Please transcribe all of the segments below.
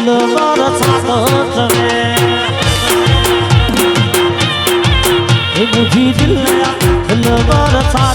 દિલ વરસાતો જવે એ વરસાતો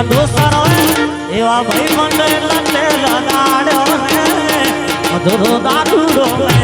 એવા દોસ્તારો એવા ભાઈ મંડળ લટેલા દાડો મધુરો દારૂ રોવે